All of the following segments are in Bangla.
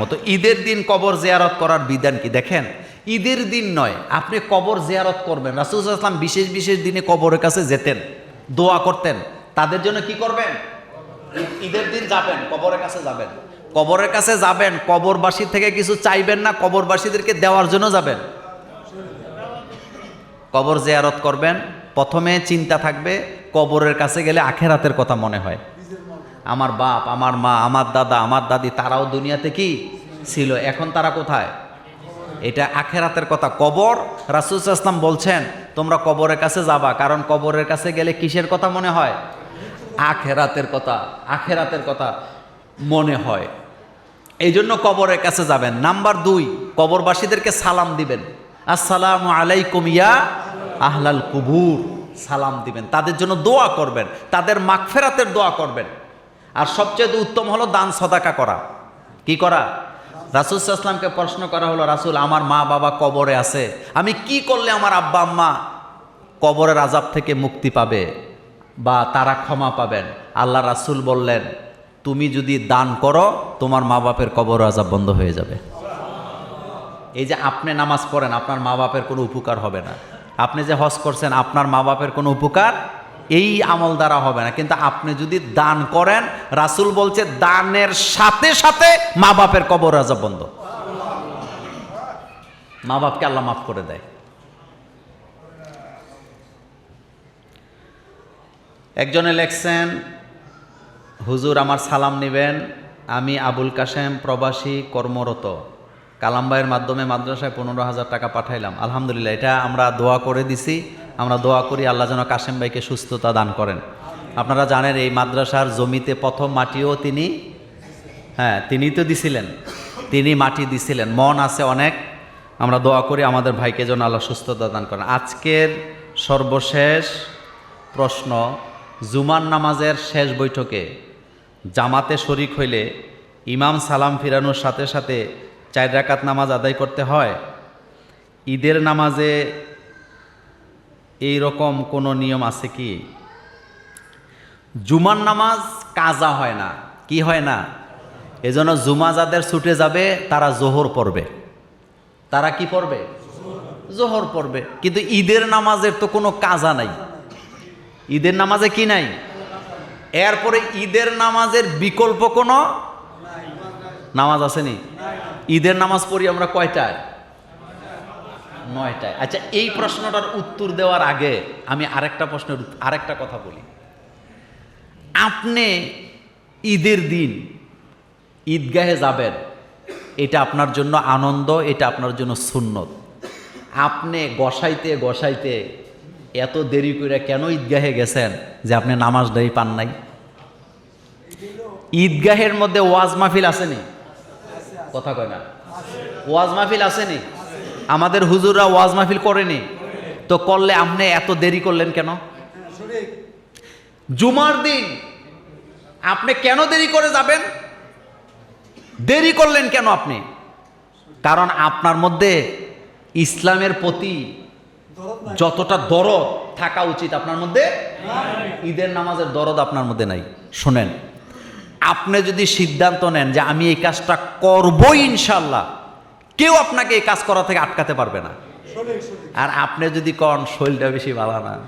মতো ঈদের দিন কবর জিয়ারত করার বিধান কি? দেখেন, ঈদের দিন নয়, আপনি কবর জিয়ারত করবেন। রাসুল আসলাম বিশেষ বিশেষ দিনে কবরের কাছে যেতেন, দোয়া করতেন। তাদের জন্য কি করবেন? ঈদের দিন যাবেন, কবরের কাছে যাবেন। কবরের কাছে যাবেন, কবরবাসী থেকে কিছু চাইবেন না, কবরবাসীদেরকে দেওয়ার জন্য যাবেন। কবর জিয়ারত করবেন, প্রথমে চিন্তা থাকবে, কবরের কাছে গেলে আখেরাতের কথা মনে হয়। আমার বাপ, আমার মা, আমার দাদা, আমার দাদি, তারাও দুনিয়াতে কি? ছিল। এখন তারা কোথায়? এটা আখেরাতের কথা। কবর? রাসুল ইসলাম বলছেন, তোমরা কবরের কাছে যাবা। কারণ কবরের কাছে গেলে কিসের কথা মনে হয়? আখেরাতের কথা আখেরাতের কথা মনে হয়। এই জন্য কবরের কাছে যাবেন। নাম্বার দুই, কবরবাসীদেরকে সালাম দিবেন। আসসালামু আলাইকুম ইয়া আহলাল কুবুর। সালাম দিবেন। তাদের জন্য দোয়া করবেন। তাদের মাগফেরাতের দোয়া করবেন। আর সবচেয়ে উত্তম হলো দান সদাকা করা। কি করা? রাসুল ইসলামকে প্রশ্ন করা হলো, রাসুল, আমার মা বাবা কবরে আছে, আমি কি করলে আমার আব্বা আম্মা কবরের আজাব থেকে মুক্তি পাবে বা তারা ক্ষমা পাবেন? আল্লাহ রাসুল বললেন, তুমি যদি দান করো, তোমার মা বাপের কবর আজাব বন্ধ হয়ে যাবে। এই যে আপনি নামাজ পড়েন, আপনার মা বাপের কোনো উপকার হবে না। আপনি যে হজ করছেন, আপনার মা বাপের কোনো উপকার এই আমল দ্বারা হবে না। কিন্তু আপনি যদি দান করেন, রাসুল বলছে, দানের সাথে সাথে মা বাপের কবর আজাব বন্ধ। মা বাপকে আল্লাহ মাফ করে দেয়। একজনে লেখছেন, হুজুর, আমার সালাম নেবেন। আমি আবুল কাশেম প্রবাসী, কর্মরত। কালাম্বাইয়ের মাধ্যমে মাদ্রাসায় পনেরো হাজার টাকা পাঠাইলাম। আলহামদুলিল্লাহ, এটা আমরা দোয়া করে দিছি। আমরা দোয়া করি আল্লাহ যেন কাশেম ভাইকে সুস্থতা দান করেন। আপনারা জানেন এই মাদ্রাসার জমিতে প্রথম মাটিও তিনি হ্যাঁ তিনি তো দিছিলেন তিনি মাটি দিছিলেন। মন আছে অনেক, আমরা দোয়া করি আমাদের ভাইকে যেন আল্লাহ সুস্থতা দান করেন। আজকের সর্বশেষ প্রশ্ন, জুমার নামাজের শেষ বৈঠকে জামাতে শরিক হইলে ইমাম সালাম ফিরানোর সাথে সাথে চার রাকাত নামাজ আদায় করতে হয়? ঈদের নামাজে এই রকম কোনো নিয়ম আছে কি? জুমার নামাজ কাজা হয় না। কি হয় না? এজন্য জুমা যাদের ছুটে যাবে, তারা জোহর পড়বে। তারা কি পড়বে? জোহর পড়বে। কিন্তু ঈদের নামাজের তো কোনো কাজা নাই। ঈদের নামাজে কি নাই? এরপরে ঈদের নামাজের বিকল্প কোনো? নামাজ আসেনি। ঈদের নামাজ পড়ি আমরা কয়টায়? নয়টায়। আচ্ছা এই প্রশ্নটার উত্তর দেওয়ার আগে আমি আরেকটা প্রশ্নের আরেকটা কথা বলি। আপনি ঈদের দিন ঈদগাহে যাবেন, এটা আপনার জন্য আনন্দ, এটা আপনার জন্য সুন্নত। আপনি গসাইতে গসাইতে এত দেরি করে কেন ঈদগাহে গেছেন যে আপনি নামাজ নামাজটাই পান নাই? ঈদগাহের মধ্যে ওয়াজ মাহফিল আসেনি? কথা কয় না। ওয়াজ মাহফিল আসেনি? আমাদের হুজুররা ওয়াজ মাহফিল করেনি। তো করলে আপনি এত দেরি করলেন কেন? জুমার দিন আপনি কেন দেরি করে যাবেন? দেরি করলেন কেন আপনি? কারণ আপনার মধ্যে ইসলামের প্রতি যতটা দরদ থাকা উচিত আপনার মধ্যে, ঈদের নামাজের দরদ আপনার মধ্যে নাই। শোনেন, আপনি যদি সিদ্ধান্ত নেন যে আমি এই কাজটা করব ইনশাল্লাহ কেউ আপনাকে এই কাজ করা থেকে আটকাতে পারবে না। আর আপনি যদি কন শরীরটা বেশি ভালো না।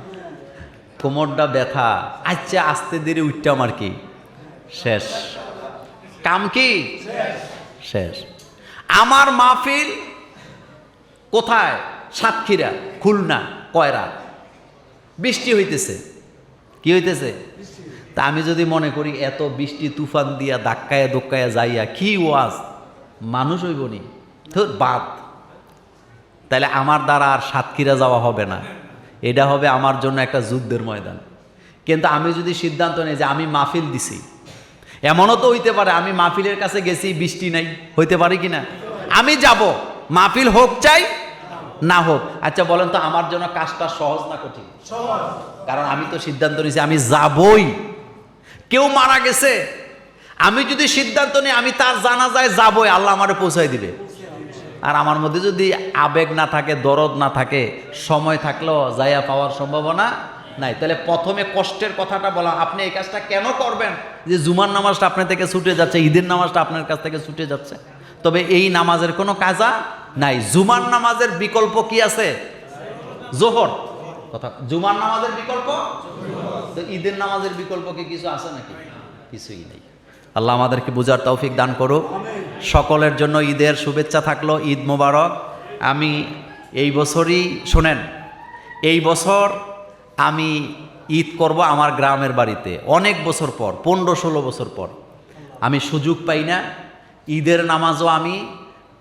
কোমরটা ব্যথা। আচ্ছা আস্তে ধীরে উঠতে আমার কি? শেষ। কাম কি? শেষ। আমার মাহফিল কোথায়? সাতক্ষীরা খুলনা কয়রা। বৃষ্টি হইতেছে। কি হইতেছে? তা আমি যদি মনে করি এত বৃষ্টি তুফান দিয়া ধাক্কায় দোক্কায় যাইয়া কি ওয়াজ? মানুষ হইব নি তো বাদ। তাহলে আমার দ্বারা আর সাতক্ষীরা যাওয়া হবে না। এটা হবে আমার জন্য একটা যুদ্ধের ময়দান। কিন্তু আমি যদি সিদ্ধান্ত নিই যে আমি মাহফিল দিছি, এমনও তো হইতে পারে আমি মাহফিলের কাছে গেছি, বৃষ্টি নাই, হইতে পারে কি না? আমি যাব, মাহফিল হোক চাই, না হোক। আচ্ছা বলেন তো আমার জন্য কাজটা সহজ না কঠিন? কারণ আমি তো সিদ্ধান্ত নিয়েছি আমি যাবই। কেউ মারা গেছে, আমি যদি সিদ্ধান্ত নিই, আমি তার জানা যায় যাবই, আল্লাহ আমারে পৌঁছাই দিবে। আর আমার মধ্যে যদি আবেগ না থাকে, দরদ না থাকে, সময় থাকলেও যাইয়া পাওয়ার সম্ভাবনা নাই। তাহলে প্রথমে কষ্টের কথাটা বলা, আপনি এই কাজটা কেন করবেন? যে জুমার নামাজটা আপনার থেকে ছুটে যাচ্ছে, ঈদের নামাজটা আপনার কাছ থেকে ছুটে যাচ্ছে। তবে এই নামাজের কোনো কাজা নাই। জুমার নামাজের বিকল্প কি আছে? জোহর। কথা, জুমার নামাজের বিকল্প? তো ঈদের নামাজের বিকল্প কি কিছু আছে নাকি? কিছুই নেই। আল্লাহ আমাদেরকে বোঝার তৌফিক দান করুক। সকলের জন্য ঈদের শুভেচ্ছা থাকল, ঈদ মোবারক। আমি এই বছরই, শোনেন, এই বছর আমি ঈদ করব আমার গ্রামের বাড়িতে। অনেক বছর পর, পনেরো ষোলো বছর পর। আমি সুযোগ পাই না, ঈদের নামাজও আমি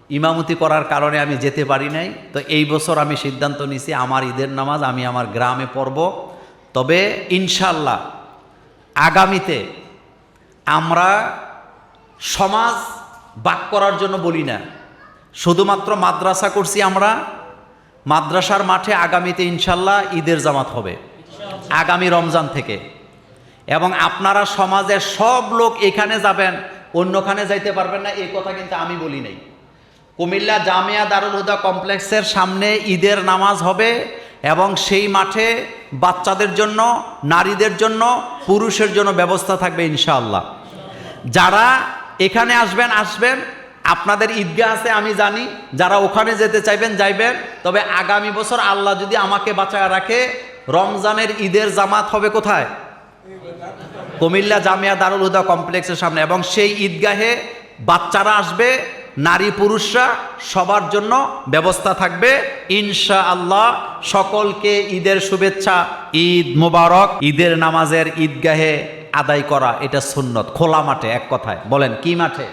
ইমামতি করার কারণে আমি যেতে পারি নাই। তো এই বছর আমি সিদ্ধান্ত নিছি, আমার ঈদের নামাজ আমি আমার গ্রামে পড়ব। তবে ইনশাল্লাহ আগামীতে আমরা সমাজ বাক করার জন্য বলি না। শুধুমাত্র মাদ্রাসা করছি আমরা। মাদ্রাসার মাঠে আগামীতে ইনশাল্লাহ ঈদের জামাত হবে। আগামী রমজান থেকে। এবং আপনারা সমাজের সব লোক এখানে যাবেন, অন্যখানে যাইতে পারবেন না এই কথা কিন্তু আমি বলি নাই। কুমিল্লা জামিয়া দারুল হুদা কমপ্লেক্সের সামনে ঈদের নামাজ হবে এবং সেই মাঠে বাচ্চাদের জন্য, নারীদের জন্য, পুরুষের জন্য ব্যবস্থা থাকবে ইনশাআল্লাহ। যারা এখানে আসবেন আসবেন। আপনাদের ঈদগাহ আছে, আমি জানি। যারা ওখানে যেতে চাইবেন, যাইবেন। তবে আগামী বছর আল্লাহ যদি আমাকে বাঁচায় রাখে, রমজানের ঈদের জামাত হবে কোথায়? কুমিল্লা জামিয়া দারুল হুদা কমপ্লেক্সের সামনে। এবং সেই ঈদগাহে বাচ্চারা আসবে নারী পুরুষরা সবার জন্য ব্যবস্থা থাকবে। ইনশা আল্লাহ সকলকে ঈদের শুভেচ্ছা, ঈদ মোবারক, ঈদের নামাজের ঈদগাহে আদায় করা, এটা সুন্নত। খোলা মাঠে, এক কথায়। বলেন, কি মাঠে?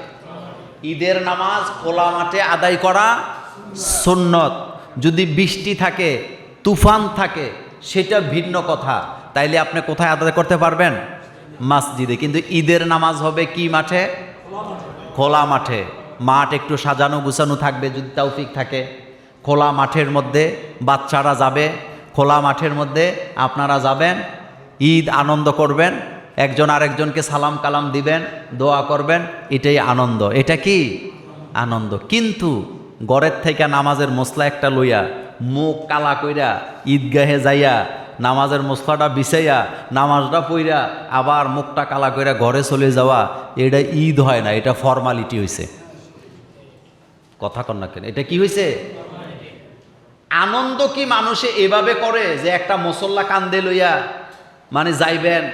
ঈদের নামাজ খোলা মাঠে আদায় করা সুন্নত। যদি বৃষ্টি থাকে, তুফান থাকে, সেটা ভিন্ন কথা। তাইলে আপনি কোথায় আদায় করতে পারবেন? মসজিদে। কিন্তু ঈদের নামাজ হবে কি মাঠে? খোলা মাঠে। মাঠ একটু সাজানো গুছানো থাকবে যদি তৌফিক থাকে। খোলা মাঠের মধ্যে বাচ্চারা যাবে, খোলা মাঠের মধ্যে আপনারা যাবেন, ঈদ আনন্দ করবেন, একজন আরেকজনকে সালাম কালাম দিবেন, দোয়া করবেন, এটাই আনন্দ। এটা কি? আনন্দ। কিন্তু গড়ের থেকে নামাজের মশলা একটা লইয়া, মুখ কালা কইরা, ঈদগাহে যাইয়া, নামাজের মশলাটা বিছাইয়া, নামাজটা পইরা, আবার মুখটা কালা কইরা ঘরে চলে যাওয়া, এটা ঈদ হয় না, এটা ফর্মালিটি হয়েছে কথা কন না কেন? এটা কি হয়েছে আনন্দ কি মানুষে এভাবে করে যে একটা মুসল্লা কান্দে লইয়া মানে যাইবেন,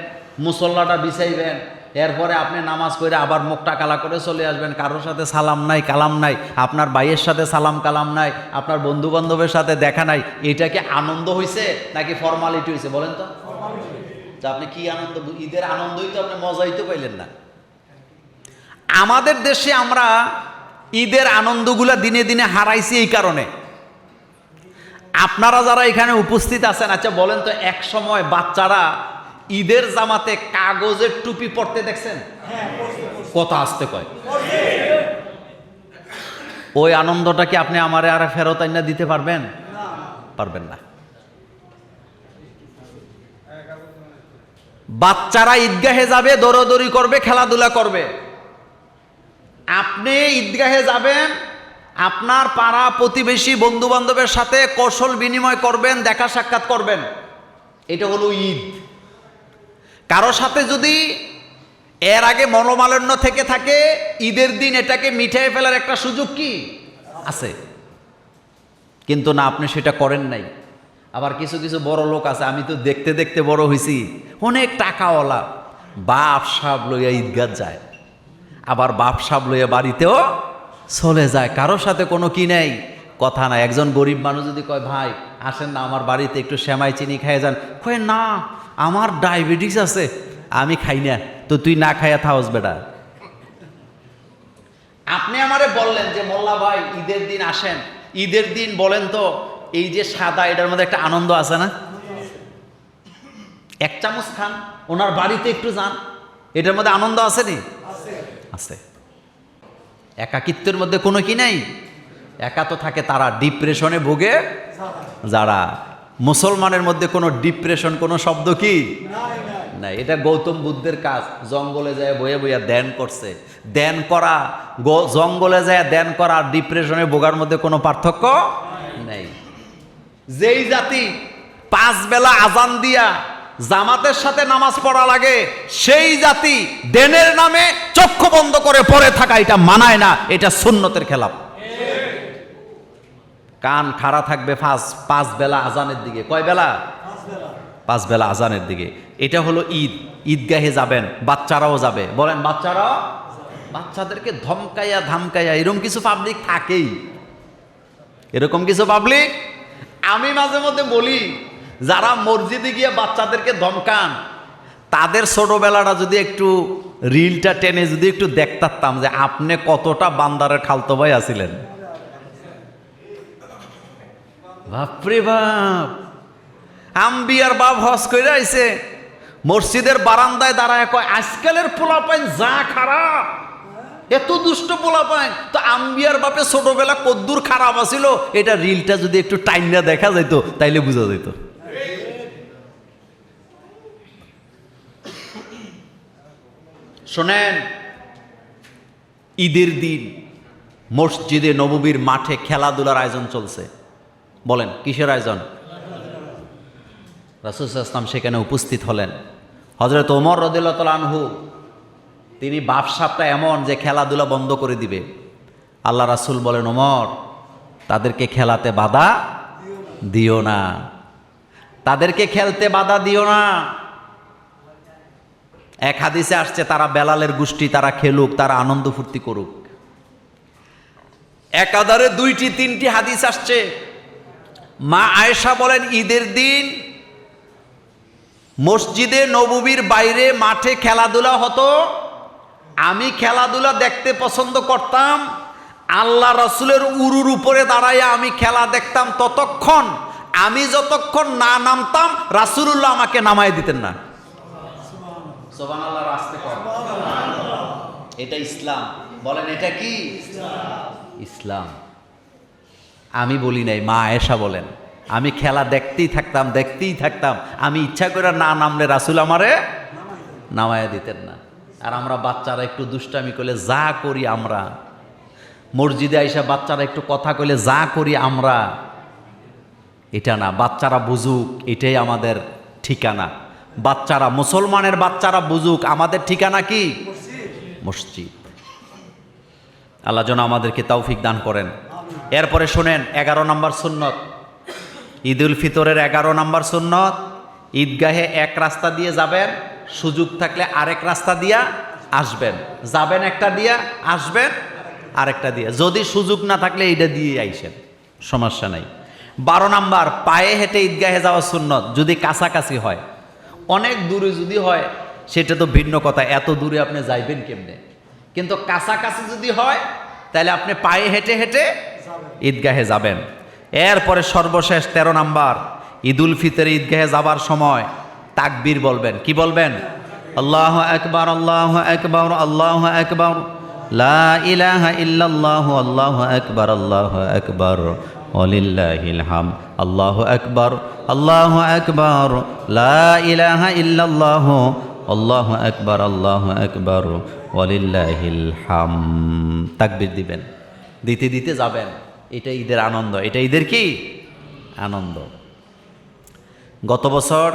মুসল্লাটা বিছাইবেন, এরপরে আপনি নামাজ পড়ে আবার মুখটা কালা করে চলে আসবেন, কারোর সাথে সালাম নাই, কালাম নাই, আপনার ভাইয়ের সাথে সালাম কালাম নাই, আপনার বন্ধু বান্ধবের সাথে দেখা নাই, এটা কি আনন্দ হয়েছে নাকি ফর্মালিটি হয়েছে বলেন তো? যে আপনি কি আনন্দ, ঈদের আনন্দই তো আপনি মজাই তো পাইলেন না। আমাদের দেশে আমরা ঈদের আনন্দগুলা দিনে দিনে হারাইছি এই কারণে। আপনারা যারা এখানে উপস্থিত আছেন আচ্ছা বলেন তো, এক সময় বাচ্চারা ঈদের জামাতে কাগজের টুপি পরতে দেখছেন? কথা আসতে কয়। ওই আনন্দটা কি আপনি আমারে আর ফেরত আইনা দিতে পারবেন? পারবেন না। বাচ্চারা ঈদগাহে যাবে, দৌড়দৌড়ি করবে, খেলাধুলা করবে। আপনি ঈদগাহে যাবেন, আপনার পাড়া প্রতিবেশী বন্ধু বান্ধবের সাথে কৌশল বিনিময় করবেন, দেখা সাক্ষাৎ করবেন। এটা হলো ঈদ। কারও সাথে যদি এর আগে মনোমালিন্য থেকে থাকে, ঈদের দিন এটাকে মিঠাই ফেলার একটা সুযোগ কি? আছে। কিন্তু না, আপনি সেটা করেন নাই। আবার কিছু কিছু বড় লোক আছে, আমি তো দেখতে দেখতে বড় হয়েছি অনেক টাকাওয়ালা। বাপ সাপ লইয়া ঈদগাহ যায়। আবার বাপ সাপ লইয়া বাড়িতেও চলে যায়। কারোর সাথে কোনো কি নেই? কথা নাই। একজন গরিব মানুষ যদি কয়, ভাই, আসেন না, আমার বাড়িতে একটু সেমাই চিনি খাইয়ে যান। কয়, না, আমার ডায়াবেটিস আছে, আমি খাই না। তো তুই না খাইয়া থাওস বেটা। আপনি আমারে বললেন যে, মোল্লা ভাই, ঈদের দিন আসেন। ঈদের দিন বলেন তো, এই যে সাদা, এটার মধ্যে একটা আনন্দ আছে না? এক চামচ খান, ওনার বাড়িতে একটু যান। এটার মধ্যে আনন্দ আছে নি? আছে। একাকিত্বের মধ্যে কোনো কি নাই? একা তো থাকে তারা ডিপ্রেশনে ভোগে। যারা মুসলমানের মধ্যে কোনো ডিপ্রেশন কোনো শব্দ কি? নাই এটা গৌতম বুদ্ধের কাজ। জঙ্গলে যায় বয়ে বইয়া ধ্যান করছে। ধ্যান করা জঙ্গলে যায় ধ্যান করা আর ডিপ্রেশনে ভোগার মধ্যে কোনো পার্থক্য নেই। যেই জাতি পাঁচ বেলা আজান দিয়া জামাতের সাথে নামাজ পড়া লাগে, সেই জাতি দেনের নামে চক্ষু বন্ধ করে পড়ে থাকা, এটা মানায় না, এটা সুন্নতের খেলাপ। কান খাড়া থাকবে পাঁচ পাঁচ বেলা আজানের দিকে। কয় বেলা? পাঁচ বেলা আজানের দিকে। এটা হলো ঈদ। ঈদগাহে যাবেন, বাচ্চারাও যাবে। বলেন বাচ্চারাও বাচ্চাদেরকে ধমকাইয়া ধামকাইয়া, এরকম কিছু পাবলিক থাকেই। এরকম কিছু পাবলিক আমি মাঝে মধ্যে বলি যারা মসজিদে গিয়ে বাচ্চাদেরকে ধমকান, তাদের ছোটবেলাটা যদি একটু রিলটা টেনে যদি একটু দেখতাম যে আপনি কতটা বান্দারের খালতো ভাই আছিলেন। বাপরে বাপ। আম্বিয়ার বাপ হজ করে আইছে, মসজিদের বারান্দায় দাঁড়ায় কয়, আজকালের পোলা পাইন যা খারাপ, এত দুষ্ট পোলা পাইন তো আম্বিয়ার বাপে ছোটবেলা কদ্দুর খারাপ আছিল, এটা রিলটা যদি একটু টাইমটা দেখা যেত তাইলে বোঝা যেত শোনেন, ঈদের দিন মসজিদে নববীর মাঠে খেলাধুলার আয়োজন চলছে। বলেন, কিসের আয়োজন? রাসুল ইসলাম সেখানে উপস্থিত হলেন। হজরত ওমর রদিল্লা আনহু, তিনি বাপসাপটা এমন যে খেলাধুলা বন্ধ করে দিবে। আল্লাহ রাসুল বলেন, ওমর, তাদেরকে খেলাতে বাধা দিও না। তাদেরকে খেলতে বাধা দিও না। এক হাদিসে আসছে, তারা বেলালের গোষ্ঠী, তারা খেলুক, তারা আনন্দ ফুর্তি করুক। একাধারে দুইটি, তিনটি হাদিস আসছে। মা আয়েশা বলেন, ঈদের দিন মসজিদে নববীর বাইরে মাঠে খেলাধুলা হতো। আমি খেলাধুলা দেখতে পছন্দ করতাম। আল্লাহ রসুলের উরুর উপরে দাঁড়াইয়া আমি খেলা দেখতাম ততক্ষণ। আমি যতক্ষণ না নামতাম, রাসুলুল্লাহ আমাকে নামায় দিতেন না। এটা ইসলাম। বলেন এটা কি? ইসলাম। আমি বলি নাই মা আয়েশা বলেন। আমি খেলা দেখতেই থাকতাম দেখতেই থাকতাম। আমি ইচ্ছা করে না নামলে রাসুল আমারে নামায়া দিতেন না। আর আমরা বাচ্চারা একটু দুষ্টামি করলে যা করি আমরা। মসজিদে আইসা বাচ্চারা একটু কথা কইলে যা করি আমরা। এটা না বাচ্চারা বুঝুক এটাই আমাদের ঠিকানা। বাচ্চারা, মুসলমানের বাচ্চারা বুঝুক, আমাদের ঠিকানা কি? মসজিদ। আল্লাহ যেন আমাদেরকে তৌফিক দান করেন। এরপরে শোনেন, এগারো নম্বর সুন্নত। ঈদ উল ফিতরের এগারো নম্বর সুন্নত, ঈদগাহে এক রাস্তা দিয়ে যাবেন, সুযোগ থাকলে আরেক রাস্তা দিয়া আসবেন। যাবেন একটা দিয়া, আসবেন আরেকটা দিয়ে। যদি সুযোগ না থাকলে এইটা দিয়ে আইসেন, সমস্যা নাই। বারো নাম্বার, পায়ে হেঁটে ঈদগাহে যাওয়া সুন্নত, যদি কাছাকাছি হয়। অনেক দূরে যদি হয়, সেটা তো ভিন্ন কথা, এত দূরে আপনি যাইবেন কেমনে? কিন্তু কাছাকাছি যদি হয়, তাহলে আপনি পায়ে হেঁটে হেঁটে ঈদগাহে যাবেন। এরপরে সর্বশেষ তেরো নাম্বার, ঈদুল ফিতরে ঈদগাহে যাবার সময় তাকবীর বলবেন। কি বলবেন? আল্লাহ একবার আল্লাহ একবার আল্লাহ একবার লা ইলাহা ইল্লাল্লাহ, আল্লাহ একবার আল্লাহ একবার ওলিল্লাহিল হাম আল্লাহ একবার আল্লাহ একবার লা ইলাহা ইল্লাল্লাহ। আল্লাহ একবার আল্লাহ একবার ওলিল্লাহিল হাম তাকবীর দিবেন। দিতে দিতে যাবেন। এটা ঈদের আনন্দ। এটা ঈদের কি? আনন্দ। গত বছর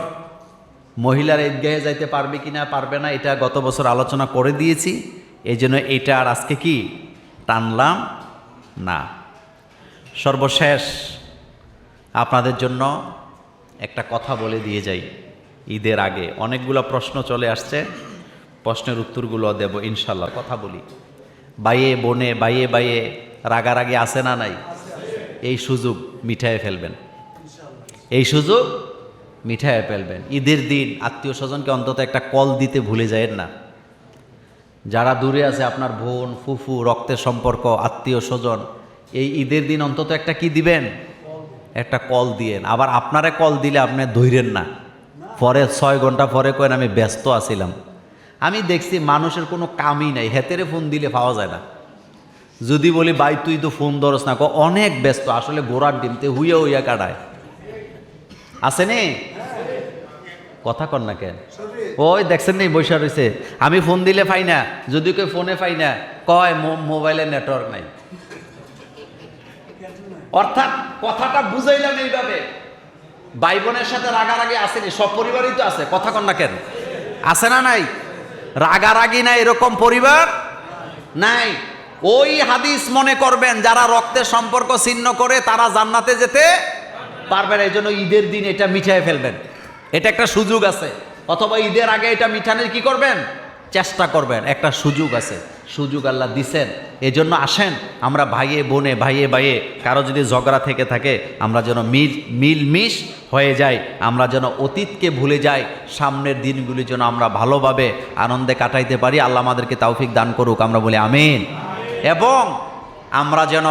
মহিলার ঈদগাহে যাইতে পারবে কি না পারবে না, এটা গত বছর আলোচনা করে দিয়েছি। এই জন্য এটা আর আজকে কি? টানলাম? না। সর্বশেষ আপনাদের জন্য একটা কথা বলে দিয়ে যাই ঈদের আগে। অনেকগুলো প্রশ্ন চলে আসছে। প্রশ্নের উত্তরগুলো দেব ইনশাল্লাহ কথা বলি। বাইয়ে বনে, বাইয়ে বাইয়ে রাগারাগি আছে না নাই? এই সুযোগ মিঠাইয়ে ফেলবেন। এই সুযোগ মিঠাইয়ে ফেলবেন। ঈদের দিন আত্মীয় স্বজনকে অন্তত একটা কল দিতে ভুলে যায় না। যারা দূরে আছে, আপনার বোন, ফুফু, রক্তের সম্পর্ক, আত্মীয় স্বজন এই ঈদের দিন অন্তত একটা কি দিবেন? একটা কল দিয়েন। আবার আপনারে কল দিলে আপনি ধৈরেন না। পরে ছয় ঘণ্টা পরে কয়েন আমি ব্যস্ত আছিলাম। আমি দেখছি মানুষের কোনো কামই নাই। হেতেরে ফোন দিলে পাওয়া যায় না। যদি বলি, ভাই, তুই তো ফোন ধরস না। ক অনেক ব্যস্ত। আসলে গোড়ার ডিমতে হুইয়া হুইয়া কাটায়। আছে নে? কথা কর না কেন? ওই দেখছেন নেই বৈশা রয়েছে আমি ফোন দিলে পাই না। যদি কেউ ফোনে পাই না, কয় মোবাইলে নেটওয়ার্ক নাই। অর্থাৎ কথাটা বুঝাইলাম এইভাবে। ভাই বোনের সাথে রাগারাগি আসেনি, সব পরিবারই তো আছে। কথা কন না কেন? আছে না নাই? রাগারাগি না এরকম পরিবার? নাই। ওই হাদিস মনে করবেন, যারা রক্তের সম্পর্ক ছিন্ন করে, তারা জান্নাতে যেতে পারবেন এই জন্য ঈদের দিন এটা মিঠাই ফেলবেন। এটা একটা সুযোগ আছে। অথবা ঈদের আগে এটা মিঠানের কি করবেন? চেষ্টা করবেন, একটা সুযোগ আছে। সুযোগ আল্লাহ দিছেন। এজন্য আসেন, আমরা ভাইয়ে, বোনে, ভাইয়ে ভাইয়ে কারও যদি ঝগড়া থেকে থাকে, আমরা যেন মিল মিল মিশ হয়ে যাই, আমরা যেন অতীতকে ভুলে যাই, সামনের দিনগুলি যেন আমরা ভালোভাবে আনন্দে কাটাইতে পারি, আল্লাহ আমাদেরকে তৌফিক দান করুক, আমরা বলি আমিন। এবং আমরা যেন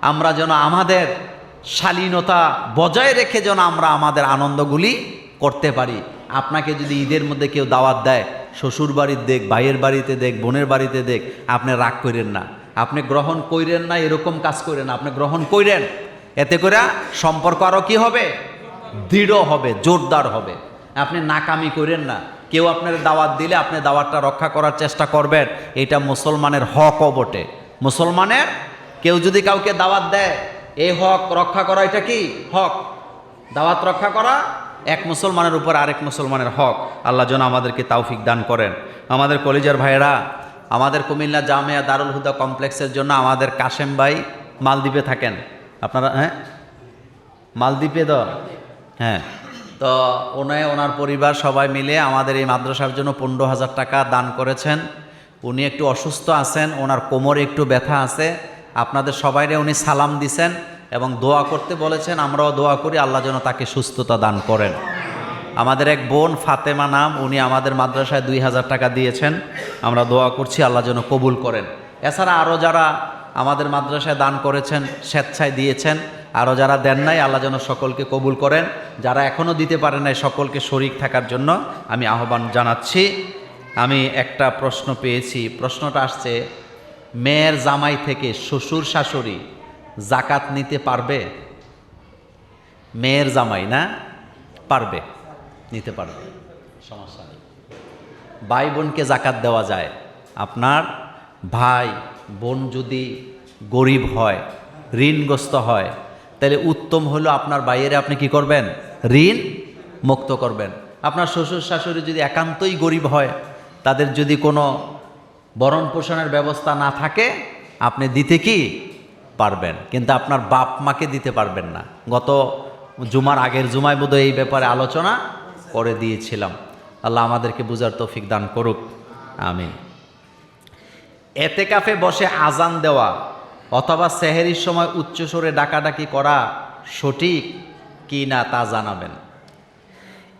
আমরা যেন আমাদের শালীনতা বজায় রেখে যেন আমরা আমাদের আনন্দগুলি করতে পারি। আপনাকে যদি ঈদের মধ্যে কেউ দাওয়াত দেয় শ্বশুর বাড়ির দেখ, ভাইয়ের বাড়িতে দেখ, বোনের বাড়িতে দেখ, আপনি রাগ করেন না। আপনি গ্রহণ কইরেন না, এরকম কাজ করেন আপনি গ্রহণ কইরেন। এতে করে সম্পর্ক আরও কি হবে? দৃঢ় হবে, জোরদার হবে। আপনি নাকামি করেন না। কেউ আপনার দাওয়াত দিলে আপনি দাওয়াতটা রক্ষা করার চেষ্টা করবেন। এটা মুসলমানের হকও বটে মুসলমানের, কেউ যদি কাউকে দাওয়াত দেয় এই হক রক্ষা করা এটা কি? হক। দাওয়াত রক্ষা করা এক মুসলমানের উপর আরেক মুসলমানের হক। আল্লাহ যেন আমাদেরকে তাওফিক দান করেন। আমাদের কলিজার ভাইয়েরা, আমাদের কুমিল্লা জামিয়া দারুল হুদা কমপ্লেক্সের জন্য আমাদের কাশেম ভাই মালদ্বীপে থাকেন। আপনারা হ্যাঁ? মালদ্বীপে তো? হ্যাঁ। তো ওনে ওনার পরিবার সবাই মিলে আমাদের এই মাদ্রাসার জন্য পনেরো হাজার টাকা দান করেছেন। উনি একটু অসুস্থ আছেন, ওনার কোমরে একটু ব্যথা আছে। আপনাদের সবাইরে উনি সালাম দিছেন। এবং দোয়া করতে বলেছেন, আমরাও দোয়া করি, আল্লাহ যেন তাকে সুস্থতা দান করেন। আমাদের এক বোন ফাতেমা নাম, উনি আমাদের মাদ্রাসায় দুই হাজার টাকা দিয়েছেন। আমরা দোয়া করছি, আল্লাহ যেন কবুল করেন। এছাড়া আরও যারা আমাদের মাদ্রাসায় দান করেছেন, স্বেচ্ছায় দিয়েছেন আরও যারা দেন নাই, আল্লাহ যেন সকলকে কবুল করেন। যারা এখনও দিতে পারে নাই, সকলকে শরিক থাকার জন্য আমি আহ্বান জানাচ্ছি। আমি একটা প্রশ্ন পেয়েছি, প্রশ্নটা আসছে, মেয়ের জামাই থেকে শ্বশুর শাশুড়ি জাকাত নিতে পারবে? মেয়ের জামাই না? পারবে। নিতে পারবে। সমস্যা নেই। ভাই বোনকে জাকাত দেওয়া যায়। আপনার ভাই বোন যদি গরিব হয়, ঋণগ্রস্ত হয়, তাহলে উত্তম হলো আপনার বাইরে আপনি কি করবেন? ঋণ মুক্ত করবেন। আপনার শ্বশুর শাশুড়ি যদি একান্তই গরিব হয়, তাদের যদি কোনো বরণ পোষণের ব্যবস্থা না থাকে, আপনি দিতে কি? পারবেন, কিন্তু আপনার বাপ মাকে দিতে পারবেন না। গত জুমার আগের জুমায় বোধহয় এই ব্যাপারে আলোচনা করে দিয়েছিলাম। আল্লাহ আমাদেরকে বুঝার তৌফিক দান করুক। আমিন। এতে কাফে বসে আজান দেওয়া অথবা সেহেরির সময় উচ্চস্বরে ডাকাডাকি করা সঠিক কি না তা জানাবেন।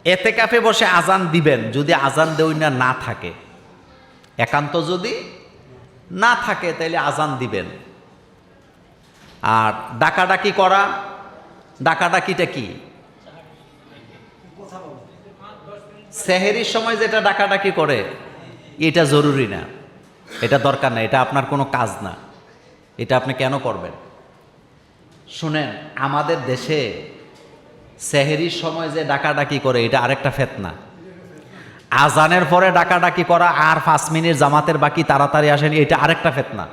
এতে কাফে বসে আজান দিবেন, যদি আজান দেওই না না থাকে। একান্ত যদি না থাকে তাহলে আজান দিবেন। আর ডাকাডাকি করা, ডাকাডাকিটা কি? সেহেরির সময় যেটা ডাকাডাকি করে, এটা জরুরি না। এটা দরকার না, এটা আপনার কোনো কাজ না। এটা আপনি কেন করবেন? শুনেন, আমাদের দেশে সেহেরির সময় যে ডাকাডাকি করে, এটা আরেকটা ফেতনা। আজানের পরে ডাকাডাকি করা আর পাঁচ মিনিট জামাতের বাকি তাড়াতাড়ি আসেনি, এটা আরেকটা ফেতনা।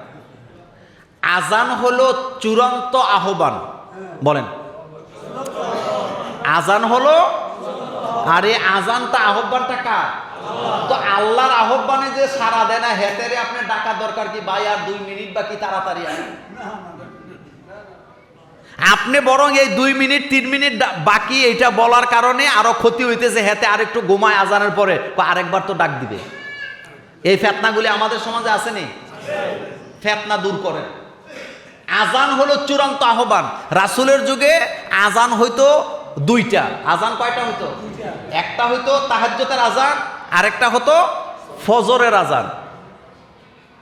আজান হলো চূড়ান্ত আহ্বান। বলেন। আজান হলো, আর এই আজানটা আহ্বানটা কার? তো আল্লাহর আহ্বানে যে সারা দেয় না, হেতেরে আপনি ডাকা দরকার কি, ভাই, আর দুই মিনিট বাকি তাড়াতাড়ি আসেন আপনি বরং এই দুই মিনিট, তিন মিনিট বাকি এটা বলার কারণে আরও ক্ষতি হইতেছে, হেতে আরেকটু ঘুমায় আজানের পরে। আরেকবার তো ডাক দিবে। এই ফেতনাগুলি আমাদের সমাজে আসেনি? ফেতনা দূর করেন। আজান হলো চূড়ান্ত আহ্বান। রাসুলের যুগে আজান হইতো দুইটা। আজান কয়টা হইতো? একটা হইতো তাহাজ্জতের আজান, আরেকটা হতো ফজরের আজান।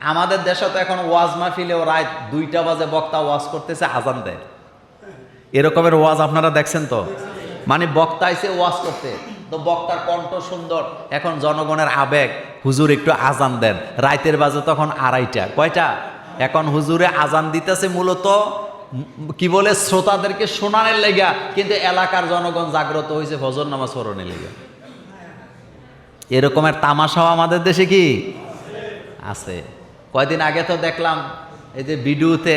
আমাদের দেশে তো এখন ওয়াজ মাহফিলেও রাত দুইটা বাজে বক্তা ওয়াজ করতেছে, আজান দেয়। এরকমের ওয়াজ আপনারা দেখছেন তো? মানে বক্তা এসে ওয়াজ করতে। তো বক্তার কণ্ঠ সুন্দর, এখন জনগণের আবেগ। হুজুর একটু আজান দেন। রাইতের বাজে তখন আড়াইটা। কয়টা? এখন হুজুরে আজান দিতেছে মূলত কি বলে শ্রোতাদেরকে শোনানোর লেগা, কিন্তু এলাকার জনগণ জাগ্রত হয়েছে ফজর নামাজ পড়নের লেগা। এরকমের তামাশাও আমাদের দেশে কি? আছে। কয়দিন আগে তো দেখলাম এই যে ভিডিওতে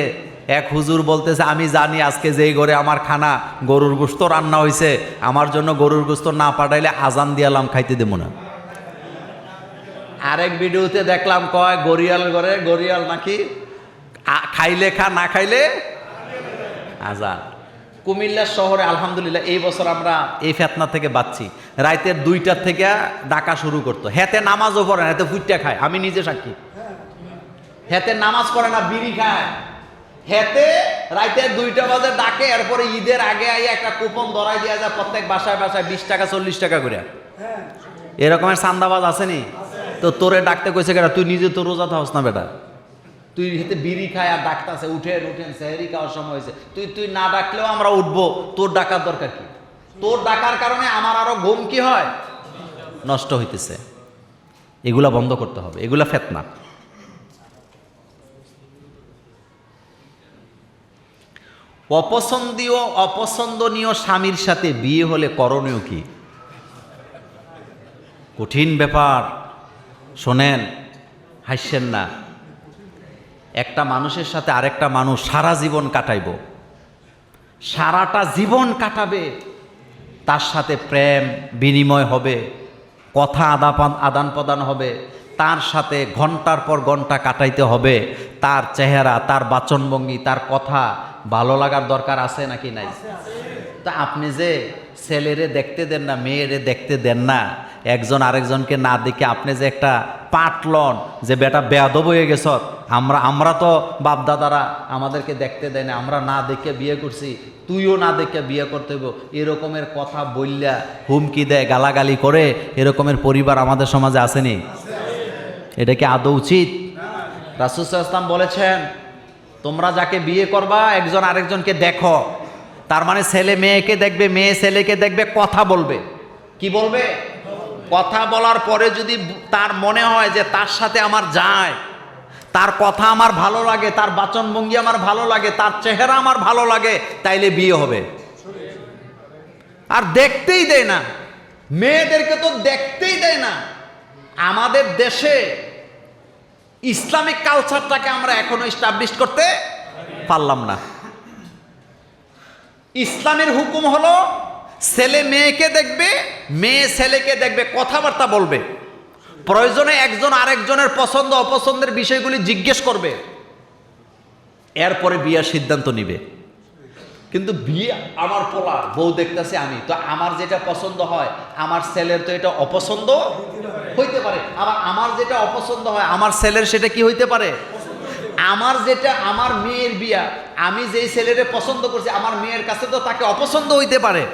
এক হুজুর বলতেছে, আমি জানি আজকে যেই ঘরে আমার খানা গরুর গোস্ত রান্না হয়েছে আমার জন্য গরুর গোস্ত না পাঠাইলে আজান দিয়ালাম খাইতে দেবো না। আরেক ভিডিওতে দেখলাম কয় গরিয়াল ঘরে গরিয়াল নাকি খাইলে খা, না খাইলে আজান। কুমিল্লা শহরে আলহামদুলিল্লাহ এই বছর আমরা এই ফেতনা থেকে বাঁচছি। রাতের দুইটার থেকে ডাকা শুরু করতো। হেতে নামাজও পড়ে না হেতে ফুটটা খায়। আমি নিজে সাক্ষী। হেতে নামাজ পড়ে না, বিড়ি খায়। হেতে রাইতে দুইটা বাজে ডাকে, এরপরে ঈদের আগে আই একটা কুপন ধরাই দেওয়া যায় প্রত্যেক বাসায় বাসায় বিশ টাকা, চল্লিশ টাকা করে। এরকমের সান্দাবাজ আসেনি? তো তোরে ডাকতে কইছে কেটা তুই নিজে তো রোজা থাকস না বেটা। তুই হেতে বিড়ি খায় আর ডাকতাছে, উঠেন উঠেন, সেহেরি খাওয়ার সময় হয়েছে। তুই তুই না ডাকলেও আমরা উঠবো। তোর ডাকার দরকার কি? তোর ডাকার কারণে আমার আরও ঘুম কি হয়? নষ্ট হইতেছে। এগুলা বন্ধ করতে হবে। এগুলা ফেতনা। অপছন্দীয়, অপছন্দনীয় স্বামীর সাথে বিয়ে হলে করণীয় কি? কঠিন ব্যাপার। শোনেন হাসছেন না। একটা মানুষের সাথে আরেকটা মানুষ সারা জীবন কাটাইব। সারাটা জীবন কাটাবে, তার সাথে প্রেম, বিনিময় হবে, কথা আদাপান আদান প্রদান হবে, তার সাথে ঘণ্টার পর ঘণ্টা কাটাইতে হবে, তার চেহারা, তার বাচনভঙ্গি, তার কথা ভালো লাগার দরকার আছে নাকি নাই? তা আপনি যে ছেলেরে দেখতে দেন না, মেয়েরে দেখতে দেন না, একজন আরেকজনকে না দেখে আপনি যে একটা পাট লন যে বেটা বেয়াদব হয়ে গেছ, আমরা আমরা তো বাপদাদারা আমাদেরকে দেখতে দেয় না, আমরা না দেখে বিয়ে করছি, তুইও না দেখে বিয়ে করতে হইব। এরকমের কথা বললা হুমকি দেয়, গালাগালি করে, এরকমের পরিবার আমাদের সমাজে আসেনি? এটা কি আদৌ উচিত? রাসুসাল্লাম বলেছেন, তোমরা যাকে বিয়ে করবা, একজন আরেকজনকে দেখো। তার মানে ছেলে মেয়েকে দেখবে, মেয়ে ছেলেকে দেখবে, কথা বলবে। কি বলবে? কথা বলার পরে যদি তার মনে হয় যে তার সাথে আমার যায়, তার কথা আমার ভালো লাগে, তার বাচনভঙ্গি আমার ভালো লাগে, তার চেহারা আমার ভালো লাগে, তাইলে বিয়ে হবে। আর দেখতেই দেয় না। মেয়েদেরকে তো দেখতেই দেয় না। আমাদের দেশে ইসলামিক কালচারটাকে আমরা এখনও স্টাবলিশ করতে পারলাম না। ইসলামের হুকুম হলো ছেলে মেয়েকে দেখবে, মেয়ে ছেলেকে দেখবে, কথাবার্তা বলবে। প্রয়োজনে একজন আরেকজনের পছন্দ, অপছন্দের বিষয়গুলি জিজ্ঞেস করবে। এরপরে বিয়ার সিদ্ধান্ত নিবে। কিন্তু বিয়ে আমার পোলা বউ দেখতেছে আমি। তো আমার যেটা পছন্দ হয়, আমার ছেলের তো এটা অপছন্দ হইতে পারে। আবার আমার যেটা অপছন্দ হয়, আমার ছেলের সেটা কি হইতে পারে? আমার যেটা, আমার মেয়ের বিয়া, আমি যেই ছেলেরে পছন্দ করছি, আমার মেয়ের কাছে তো তাকে অপছন্দ হইতে পারে।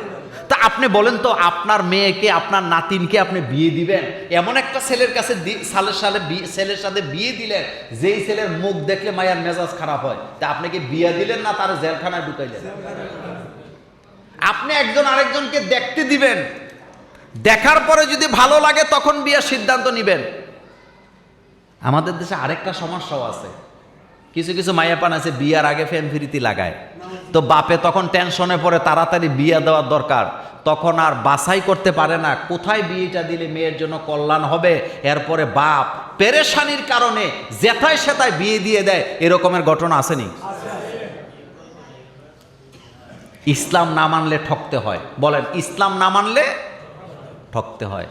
তা আপনি বলেন তো, আপনার মেয়েকে, আপনার নাতিনকে আপনি বিয়ে দিবেন? এমন একটা ছেলের কাছে সালের সালে ছেলের সাথে বিয়ে দিলেন, যেই ছেলের মুখ দেখলে মায়ের মেজাজ খারাপ হয়। তা আপনি কি বিয়ে দিলেন না তার জেলখানায় ঢুকাইলেন? আপনি একজন আরেকজনকে দেখতে দিবেন। দেখার পরে যদি ভালো লাগে, তখন বিয়ার সিদ্ধান্ত নিবেন। আমাদের দেশে আরেকটা সমস্যাও আছে। কিছু কিছু মায়াপান আছে, বিয়ার আগে ফ্যান ফিরিতি লাগায়। তো বাপে তখন টেনশনে পড়ে, তাড়াতাড়ি বিয়ে দেওয়ার দরকার। তখন আর বাছাই করতে পারে না, কোথায় বিয়েটা দিলে মেয়ের জন্য কল্যাণ হবে? এরপরে বাপ পেরেশানির কারণে যেথায় সেথায় বিয়ে দিয়ে দেয়, এরকমের ঘটনা আসেনি। ইসলাম না মানলে ঠকতে হয়। বলেন, ইসলাম না মানলে ঠকতে হয়।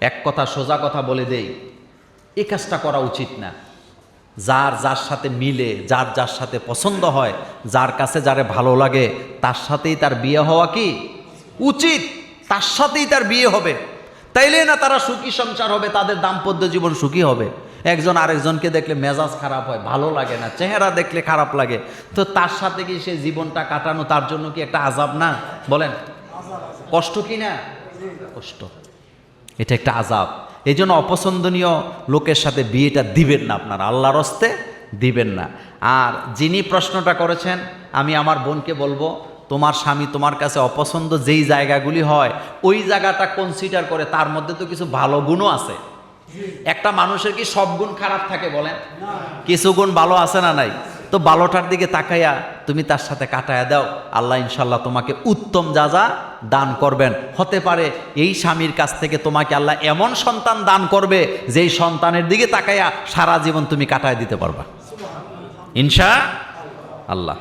এক কথা সোজা কথা বলে দেই এই কাজটা করা উচিত না। যার যার সাথে মিলে, যার যার সাথে পছন্দ হয়, যার কাছে যারে ভালো লাগে, তার সাথেই তার বিয়ে হওয়া কি? উচিত। তার সাথেই তার বিয়ে হবে। তাইলে না তারা সুখী সংসার হবে, তাদের দাম্পত্য জীবন সুখী হবে। একজন আরেকজনকে দেখলে মেজাজ খারাপ হয়, ভালো লাগে না, চেহারা দেখলে খারাপ লাগে। তো তার সাথে কি সে জীবনটা কাটানো, তার জন্য কি একটা আজাব না? বলেন, কষ্ট কি না? কষ্ট। এটা একটা আজাব এই জন্য অপছন্দনীয় লোকের সাথে বিয়েটা দিবেন না আপনার। আল্লাহর হস্তে দিবেন না। আর যিনি প্রশ্নটা করেছেন আমি আমার বোনকে বলব তোমার স্বামী তোমার কাছে অপছন্দ যেই জায়গাগুলি হয় ওই জায়গাটা কনসিডার করে তার মধ্যে তো কিছু ভালো গুণও আছে। একটা মানুষের কি সব গুণ খারাপ থাকে বলেন? কিছু গুণ ভালো আছে না নাই? তো বালোটার দিকে তাকাইয়া তুমি তার সাথে কাটায়া দাও। আল্লাহ ইনশাল্লাহ তোমাকে উত্তম যা যা দান করবেন। হতে পারে এই স্বামীর কাছ থেকে তোমাকে আল্লাহ এমন সন্তান দান করবে, যেই সন্তানের দিকে তাকাইয়া সারা জীবন তুমি কাটায় দিতে পারবা। ইনশা আল্লাহ।